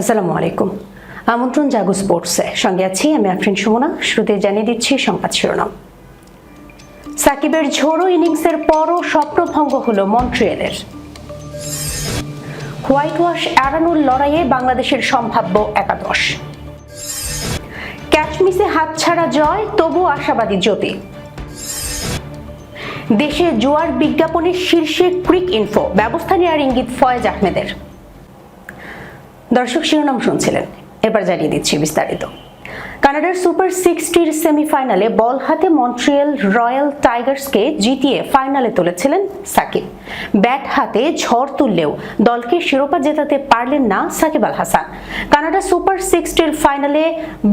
আসসালামু আলাইকুম। আমন্ত্রণ জাগো স্পোর্টসে। সঙ্গে আছি আমি আফরিন সুমনা। শুরুতে জানিয়ে দিচ্ছি সংবাদ শিরোনাম। সাকিবের ঝোড়ো ইনিংসের পরও স্বপ্নভঙ্গ হল মন্ট্রিয়েলের। হোয়াইট ওয়াশ এড়ানোর লড়াইয়ে বাংলাদেশের সম্ভাব্য একাদশ। ক্যাচ মিসে হাতছাড়া জয়, তবু আশাবাদী জ্যোতি। দেশে জোয়ার বিজ্ঞাপনের শীর্ষে ক্রিক ইনফো। ব্যবস্থা নেওয়ার ইঙ্গিত ফয়েজ আহমেদের। দর্শক শিরোনাম শুনছিলেন। এবার জানিয়ে দিচ্ছি বিস্তারিত। কানাডার সুপার সিক্সটির সেমিফাইনালে বল হাতে মন্ট্রিয়াল রয়্যাল টাইগার্সকে জিতিয়ে ফাইনালে তুলেছিলেন সাকিব। ব্যাট হাতে ঝড় তুললেও দলকে শিরোপা জেতাতে পারলেন না সাকিব আল হাসান। কানাডা সুপার সিক্সটির ফাইনালে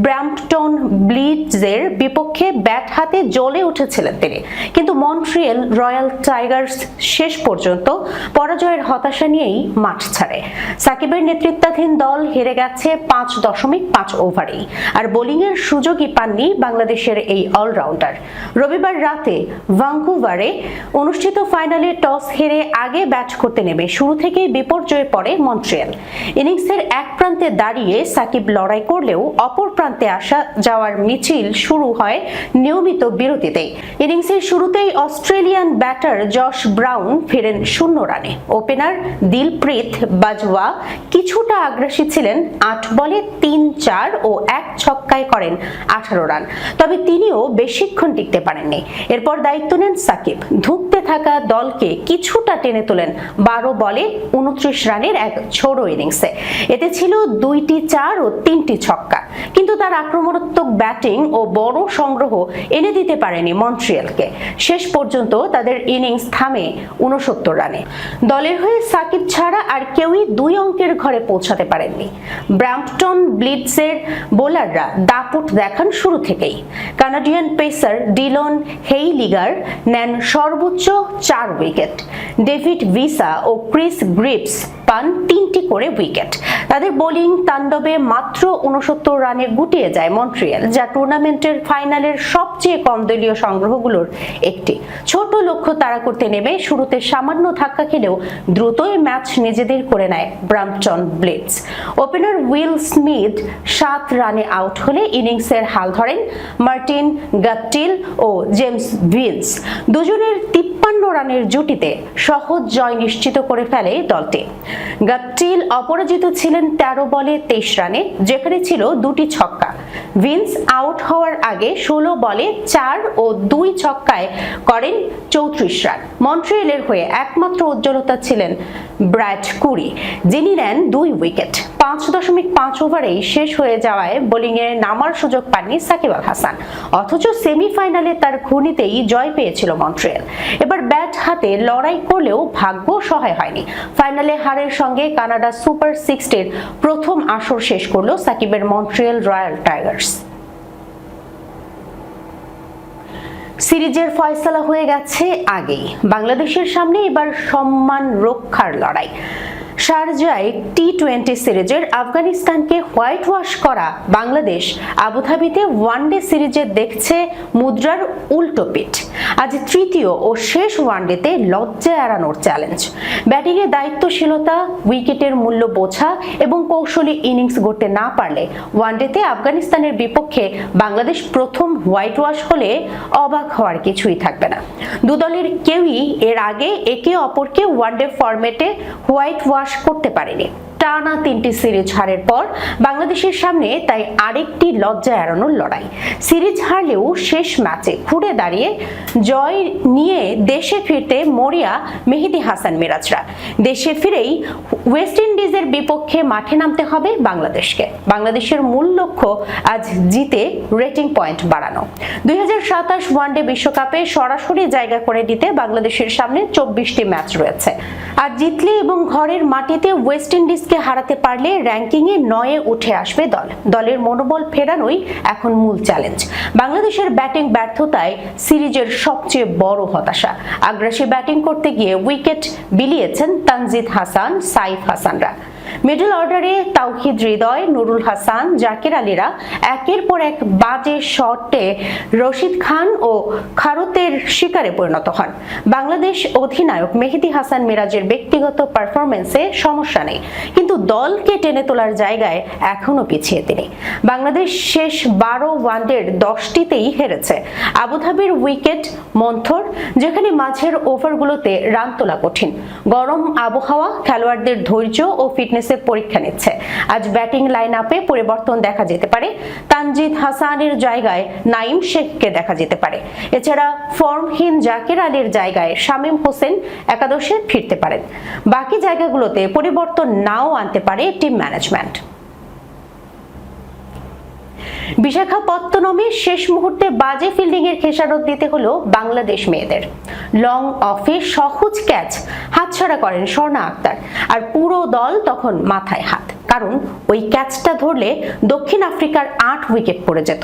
ব্র্যাম্পটন ব্লিজের বিপক্ষে ব্যাট হাতে জ্বলে উঠেছিলেন তিনি। কিন্তু মন্ট্রিয়েল রয়্যাল টাইগার্স শেষ পর্যন্ত পরাজয়ের হতাশা নিয়েই মাঠ ছাড়ে। সাকিবের নেতৃত্বাধীন দল হেরে গেছে পাঁচ দশমিক পাঁচ ওভারেই, আর বোলিংয়ের সুযোগই পাননি বাংলাদেশের এই অলরাউন্ডার। রবিবার রাতে ভাঙ্কুভারে অনুষ্ঠিত ফাইনালে টস হেরে আগে ব্যাট করতে নেমে শুরু থেকেই বিপর্যয়ে পড়ে মন্ট্রিয়াল। ইনিংসের এক প্রান্তে দাঁড়িয়ে সাকিব লড়াই করলেও অপর প্রান্তে আসা যাওয়ার মিছিল শুরু হয় নিয়মিত বিরতিতেই। ইনিংসের শুরুতেই অস্ট্রেলিয়ান ব্যাটার জশ ব্রাউন ফেরেন শূন্য রানে। ওপেনার দিলপ্রীত বাজওয়া কিছুটা আগ্রাসী ছিলেন, আট বলে তিন চার ও এক ছক্কায় করেন আঠারো রান। তবে তিনিও বেশিক্ষণ টিকতে পারেননি। এরপর দায়িত্ব নেন সাকিব। ধুঁকতে থাকা দলকে কিছুটা টেনে তোলেন। বারো বলে উনত্রিশ রানের এক ছোড়ো ইনিংসে। এতে ছিল দুইটি চার ও তিনটি ছক্কা। কিন্তু তার আক্রমণাত্মক ব্যাটিং ও বড় সংগ্রহ এনে দিতে পারেনি মন্ট্রিয়ালকে। শেষ পর্যন্ত তাদের ইনিংস থামে উনসত্তর রানে। দলের হয়ে সাকিব ছাড়া আর কেউই দুই অঙ্কের ঘরে পৌঁছাতে পারেননি। ব্র্যাম্পটন ব্লিটসের বোলাররা দাপুট দেখান শুরু থেকেই। কানাডিয়ান পেসার ডিলন হেইলিগার নেন সর্বোচ্চ চার wicket. ডেভিড ভিসা ও ক্রিস গ্রিপস পান তিনটি করে উইকেট। তাদের বোলিং তাণ্ডবে মাত্র উনসত্তর রানে গুটিয়ে যায় মন্ট্রিয়াল, যা টুর্নামেন্টের ফাইনালের সবচেয়ে কম দলীয় সংগ্রহগুলোর একটি। ছোট লক্ষ্য তাড়া করতে নেমে শুরুতে সামান্য ধাক্কা খেলেও দ্রুতই ম্যাচ নিজেদের করে নেয় Brampton Blitz opener Will Smith সাত রানে আউট হলে ইনিংসের হাল ধরেন মার্টিন গাটটিল ও জেমস ভিন্স। দুজনের তিপ্পান্ন রানের জুটিতে সহজ জয় নিশ্চিত করে ফেলে দলটি। গাটটিল অপরাজিত ছিলেন তেরো বলে তেইশ রানে, যেখানে ছিল দুটি ছক্কা। ভিন্স আউট হওয়ার আগে ষোলো বলে চার ও দুই ছক্কায় করেন চৌত্রিশ রান। মন্ট্রিয়েলের হয়ে একমাত্র উজ্জ্বলতা ছিলেন ব্র্যাড কুরি, যিনি নেন দুই উইকেট। পাঁচ দশমিক পাঁচ ওভারেই শেষ হয়ে যাওয়ায় বোলিংয়ে নামার সুযোগ পাননি সাকিব আল হাসান। অথচ সেমিফাইনালে তার ঘূর্ণিতেই জয় পেয়েছিল মন্ট্রিয়াল। এবার ব্যাট হাতে লড়াই করলেও ভাগ্য সহায় হয়নি। ফাইনালে হারের সঙ্গে কানাডা সুপার সিক্সটির প্রথম আসর শেষ করল সাকিবের মন্ট্রিয়াল রয়্যাল টাইগার্স। সিরিজের ফয়সালা হয়ে গেছে আগেই। বাংলাদেশের সামনে এবার সম্মান রক্ষার লড়াই। শারজায় টি টোয়েন্টি সিরিজের আফগানিস্তানকে হোয়াইট ওয়াশ করা বাংলাদেশ আবুধাবিতে ওয়ানডে সিরিজে দেখছে মুদ্রার উল্টো পিঠ। আজ তৃতীয় ও শেষ ওয়ানডেতে লজ্জা এড়ানোর চ্যালেঞ্জ ব্যাটিংয়ে দায়িত্বশীলতা, উইকেটের মূল্য বোঝা এবং কৌশলী ইনিংস গড়তে না পারলে ওয়ানডেতে আফগানিস্তানের বিপক্ষে বাংলাদেশ প্রথম হোয়াইট ওয়াশ হলে অবাক হওয়ার কিছুই থাকবে না। দুদলের কেউই এর আগে একে অপরকে ওয়ানডে ফরম্যাটে হোয়াইট ওয়াশ করতে পারেনি। টানা তিনটি সিরিজ হারের পর বাংলাদেশের সামনে তাই আরেকটি লজ্জা এড়ানোর লড়াই। সিরিজ হারলেও শেষ ম্যাচে ঘুরে দাঁড়িয়ে জয় নিয়ে দেশে ফিরতে মরিয়া মেহেদি হাসান মিরাজরা। দেশে ফিরেই ওয়েস্ট ইন্ডিজের বিপক্ষে মাঠে নামতে হবে বাংলাদেশকে। বাংলাদেশের মূল লক্ষ্য আজ জিতে রেটিং পয়েন্ট বাড়ানো। দুই হাজার সাতাশ ওয়ানডে বিশ্বকাপে সরাসরি জায়গা করে দিতে বাংলাদেশের সামনে চব্বিশটি ম্যাচ রয়েছে। আর জিতলে এবং ঘরের মাটিতে ওয়েস্ট ইন্ডিজকে হারাতে পারলে র্যাঙ্কিংয়ে নয়ে উঠে আসবে দল। দলের মনোবল ফেরানোই এখন মূল চ্যালেঞ্জ বাংলাদেশের ব্যাটিং ব্যর্থতায় সিরিজের সবচেয়ে বড় হতাশা। আগ্রাসী ব্যাটিং করতে গিয়ে উইকেট বিলিয়েছেন তানজিদ হাসান, সাইফ হাসানরা। মিডল অর্ডারে তাওহিদ হৃদয়, নুরুল হাসান, জাকির আলীরা একের পর এক বাজে শটে রশিদ খান ও খারুতের শিকারে পরিণত হন। বাংলাদেশ অধিনায়ক মেহেদি হাসান মিরাজের ব্যক্তিগত পারফরমেন্সে সমস্যা নেই, কিন্তু দলকে টেনে তোলার জায়গায় এখনও পিছিয়ে তিনি। বাংলাদেশ শেষ বারো ওয়ানডের দশটিতেই হেরেছে। আবুধাবির উইকেট মন্থর, যেখানে মাঝের ওভারগুলোতে রান তোলা কঠিন। গরম আবহাওয়া, খেলোয়াড়দের ধৈর্য ও ফিটনেসের পরীক্ষা নিচ্ছে। আজ ব্যাটিং লাইন আপে পরিবর্তন দেখা যেতে পারে। তানজিদ হাসানের জায়গায় নাইম শেখকে দেখা যেতে পারে। এছাড়া ফর্মহীন জাকির আলীর জায়গায় শামীম হোসেন একাদশে ফিরতে পারেন। বাকি জায়গাগুলোতে পরিবর্তন নাও আনতে পারে টিম ম্যানেজমেন্ট। বিশাখাপত্তনমে শেষ মুহূর্তে বাজে ফিল্ডিং এর খেসারত দিতে হলো বাংলাদেশ মেয়েদের। লং অফে সহজ ক্যাচ হাতছাড়া করেন স্বর্ণা আক্তার। আর পুরো দল তখন মাথায় হাত। কারণ ওই ক্যাচটা ধরলে দক্ষিণ আফ্রিকার আট উইকেট পড়ে যেত।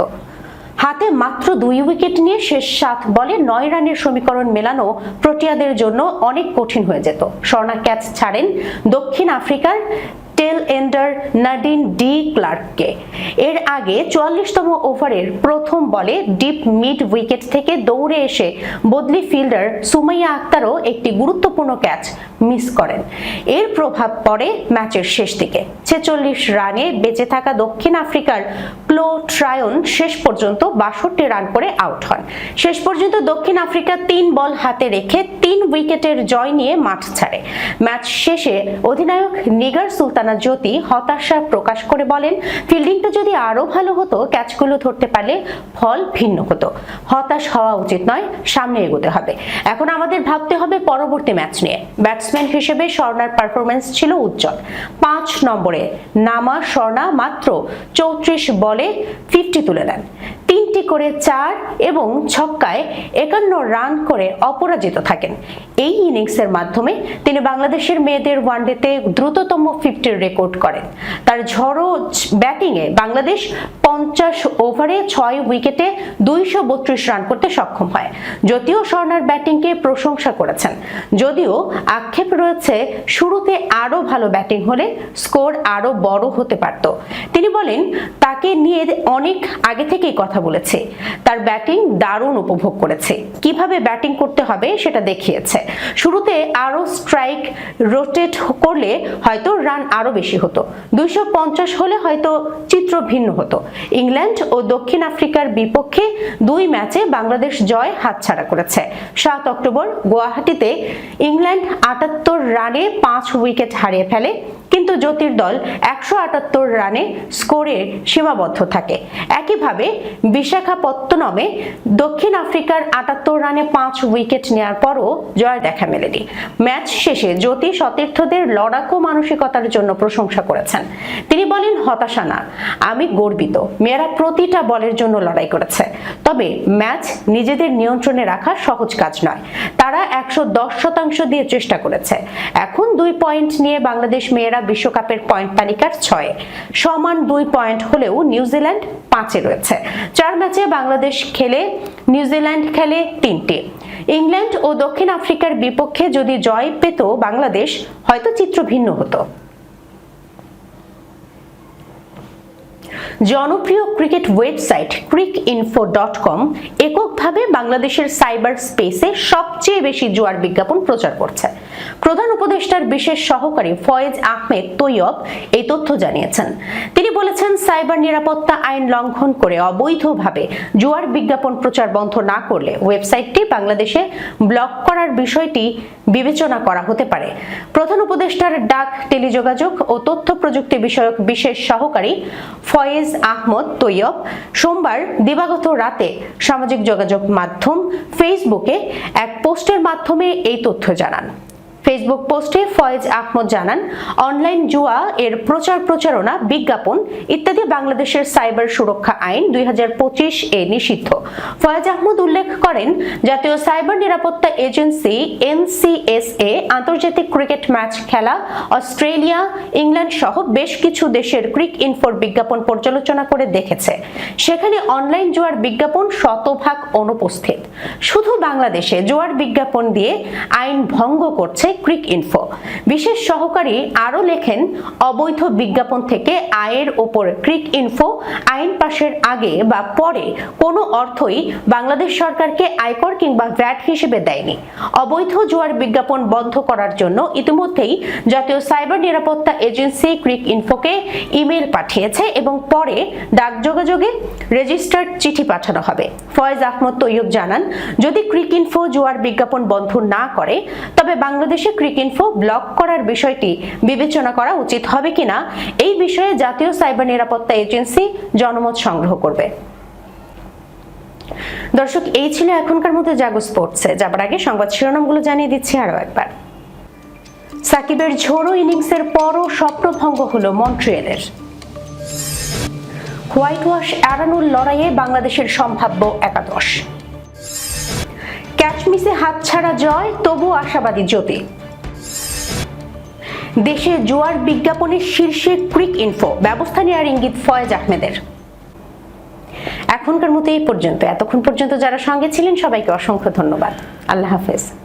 হাতে মাত্র দুই উইকেট নিয়ে শেষ সাত বলে নয় রানের সমীকরণ মেলানো প্রোটিয়াদের জন্য অনেক কঠিন হয়ে যেত। স্বর্ণা ক্যাচ ছাড়েন দক্ষিণ আফ্রিকার টেল এন্ডার নাডিন ডি ক্লার্ককে। এর আগে চুয়াল্লিশতম ওভারের প্রথম বলে ডিপ মিড উইকেট থেকে দৌড়ে এসে বদলি ফিল্ডার সুমাইয়া আক্তারও একটি গুরুত্বপূর্ণ ক্যাচ মিস করেন। এর প্রভাব পড়ে ম্যাচের শেষ দিকে। ছেচল্লিশ রানে বেঁচে থাকা দক্ষিণ আফ্রিকার ক্লো ট্রায়ন শেষ পর্যন্ত বাষট্টি রান করে আউট হন। শেষ পর্যন্ত দক্ষিণ আফ্রিকা তিন বল হাতে রেখে তিন উইকেটের জয় নিয়ে মাঠ ছাড়ে। ম্যাচ শেষে অধিনায়ক নিগার সুলতানা জ্যোতি হতাশা প্রকাশ করে বলেন, ফিল্ডিংটা যদি আরও ভালো হতো, ক্যাচগুলো ধরতে পারলে ফল ভিন্ন হতো। হতাশ হওয়া উচিত নয়, সামনে এগোতে হবে। এখন আমাদের ভাবতে হবে পরবর্তী ম্যাচ নিয়ে। ব্যাটসম্যান হিসেবে স্বর্ণার পারফরমেন্স ছিল উজ্জ্বল। পাঁচ নম্বরে নামা স্বর্ণা মাত্র চৌত্রিশ বলে ফিফটি তুলে তিনটি করে চার এবং ছক্কায় একান্ন রান করে অপরাজিত থাকেন। এই ইনিংসের মাধ্যমে তিনি বাংলাদেশের মেয়েদের ওয়ানডেতে দ্রুততম ফিফটির রেকর্ড করেন। তার ঝড়ো ব্যাটিংয়ে বাংলাদেশ পঞ্চাশ ওভারে ছয় উইকেটে দুইশো বত্রিশ রান করতে সক্ষম হয়। যদিও স্বর্ণার ব্যাটিংকে প্রশংসা করেছেন। যদিও আক্ষেপ রয়েছে, শুরুতে আরও ভালো ব্যাটিং হলে স্কোর আরও বড় হতে পারত। তিনি বলেন, তাকে নিয়ে অনেক আগে থেকেই কথা বলেছে। তার ব্যাটিং দারুণ উপভোগ করেছে। কীভাবে ব্যাটিং করতে হবে সেটা দেখিয়েছে। শুরুতে আরও স্ট্রাইক রোটেট করলে হয়তো রান আরও বেশি হতো। দুইশো পঞ্চাশ হলে হয়তো চিত্র ভিন্ন হতো। ইংল্যান্ড ও দক্ষিণ আফ্রিকার বিপক্ষে দুই ম্যাচে বাংলাদেশ জয় হাতছাড়া করেছে। সাত অক্টোবর গুয়াহাটিতে ইংল্যান্ড আটাত্তর রানে পাঁচ উইকেট হারিয়ে ফেলে। কিন্তু জ্যোতির দল একশো আটাত্তর রানে স্কোরে সীমাবদ্ধ থাকে। একইভাবে বিশাখাপত্তনমে দক্ষিণ আফ্রিকার আটাত্তর রানে পাঁচ উইকেট নেওয়ার পরও জয় দেখা মেলেনি। ম্যাচ শেষে জ্যোতি সতীর্থদের লড়াকু মানসিকতার জন্য প্রশংসা করেছেন। তিনি বলেন, হতাশা না, আমি গর্বিত। মেয়েরা প্রতিটা বলের জন্য লড়াই করেছে। তবে ম্যাচ নিজেদের নিয়ন্ত্রণে রাখা সহজ কাজ নয়। তারা একশো দশ শতাংশ দিয়ে চেষ্টা করেছে। এখন দুই পয়েন্ট নিয়ে বাংলাদেশ মেয়েরা বিশ্বকাপের পয়েন্ট তালিকার ছয়ে। সমান দুই পয়েন্ট হলেও নিউজিল্যান্ড পাঁচে রয়েছে। চার ম্যাচে বাংলাদেশ খেলে, নিউজিল্যান্ড খেলে তিনটি। ইংল্যান্ড ও দক্ষিণ আফ্রিকার বিপক্ষে যদি জয় পেত বাংলাদেশ, হয়তো চিত্র ভিন্ন হতো। জনপ্রিয় cricket website cric info dot com এককভাবে বাংলাদেশের সাইবার স্পেসে সবচেয়ে বেশি জুয়ার বিজ্ঞাপন প্রচার করছে। প্রধান উপদেষ্টার বিশেষ সহকারী ফয়েজ আহমেদ তৈয়ব এই তথ্য জানিয়েছেন। তিনি বলেছেন, সাইবার নিরাপত্তা আইন লঙ্ঘন করে অবৈধভাবে জুয়ার বিজ্ঞাপন প্রচার বন্ধ না করলে ওয়েবসাইটটি বাংলাদেশে ব্লক করার বিষয়টি বিবেচনা করা হতে পারে। প্রধান উপদেষ্টার ডাক টেলিযোগাযোগ ও তথ্য প্রযুক্তি বিষয়ক বিশেষ সহকারী ফয়েজ আহমদ তৈয়ব, সোমবার দিবাগত রাতে সামাজিক যোগাযোগ মাধ্যম ফেসবুকে এক পোস্টের মাধ্যমে এই তথ্য জানান। ফেসবুক পোস্টে ফয়েজ আহমদ জানান, অনলাইন জুয়া, এর প্রচার প্রচারণা, বিজ্ঞাপন ইত্যাদি বাংলাদেশের সাইবার সুরক্ষা আইন দুই এ নিষিদ্ধ। ফয়েজ আহমদ উল্লেখ করেন, জাতীয় সাইবার নিরাপত্তা এজেন্সি এনসিএসএ, আন্তর্জাতিক ক্রিকেট ম্যাচ খেলা, অস্ট্রেলিয়া, ইংল্যান্ড সহ বেশ কিছু দেশের ক্রিক ইনফোর বিজ্ঞাপন পর্যালোচনা করে দেখেছে। সেখানে অনলাইন জুয়ার বিজ্ঞাপন শতভাগ অনুপস্থিত। শুধু বাংলাদেশে জুয়ার বিজ্ঞাপন দিয়ে আইন ভঙ্গ করছে ক্রিক ইনফো। বিশেষ সহকারী আরও লেখেন, অবৈধ বিজ্ঞাপন থেকে আয়ের ওপর ক্রিক ইনফো আইন পাশের আগে বা পরে কোনো অর্থই বাংলাদেশ সরকারকে আয়কর কিংবা ভ্যাট হিসেবে দেয়নি। অবৈধ জুয়ার বিজ্ঞাপন বন্ধ করার জন্য ইতিমধ্যেই জাতীয় সাইবার নিরাপত্তা এজেন্সি ক্রিক ইনফোকে ইমেল পাঠিয়েছে এবং পরে ডাক যোগাযোগে রেজিস্টার্ড চিঠি পাঠানো হবে। ফয়েজ আহমদ তৈয়ব জানান, যদি ক্রিক ইনফো জুয়ার বিজ্ঞাপন বন্ধ না করে, তবে বাংলাদেশে ক্রিক ইনফো ব্লক করার বিষয়টি বিবেচনা করা উচিত হবে কিনা, এই বিষয়ে জাতীয় সাইবার নিরাপত্তা এজেন্সি জনমত সংগ্রহ করবে। দর্শক, এই ছিল এখনকার মতো জাগো স্পোর্টসে যাবার আগে সংবাদ শিরোনামগুলো জানিয়ে দিচ্ছি আরও একবার। সাকিবের ঝোড়ো ইনিংসের পরও স্বপ্নভঙ্গ হলো মন্ট্রিয়েলের। হোয়াইট ওয়াশ এড়ানোর লড়াইয়ে বাংলাদেশের সম্ভাব্য একাদশ। ক্যাচ হাত হাতছাড়া জয়, তবু আশাবাদী জ্যোতি। দেশে জোয়ার বিজ্ঞাপনের শীর্ষে ক্রিক ইনফো, ব্যবস্থা নেওয়ার ইঙ্গিত ফয়েজ আহমেদের। এখনকার মতো এই পর্যন্ত। এতক্ষণ পর্যন্ত যারা সঙ্গে ছিলেন, সবাইকে অসংখ্য ধন্যবাদ। আল্লাহ হাফেজ।